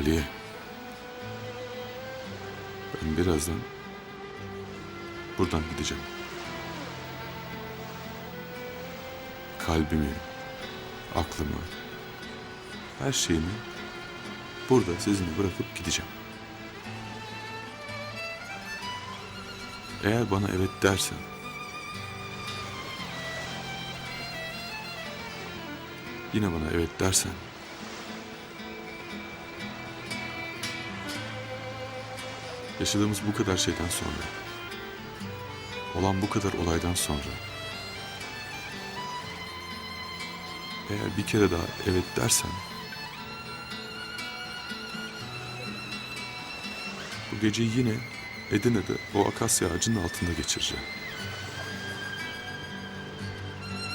Aliye. Ben birazdan buradan gideceğim. Kalbimi, aklımı, her şeyimi burada sizinle bırakıp gideceğim. Eğer bana evet dersen yine bana evet dersen Yaşadığımız bu kadar şeyden sonra, olan bu kadar olaydan sonra, eğer bir kere daha evet dersen, bu geceyi yine Edirne'de o akasya ağacının altında geçireceğim.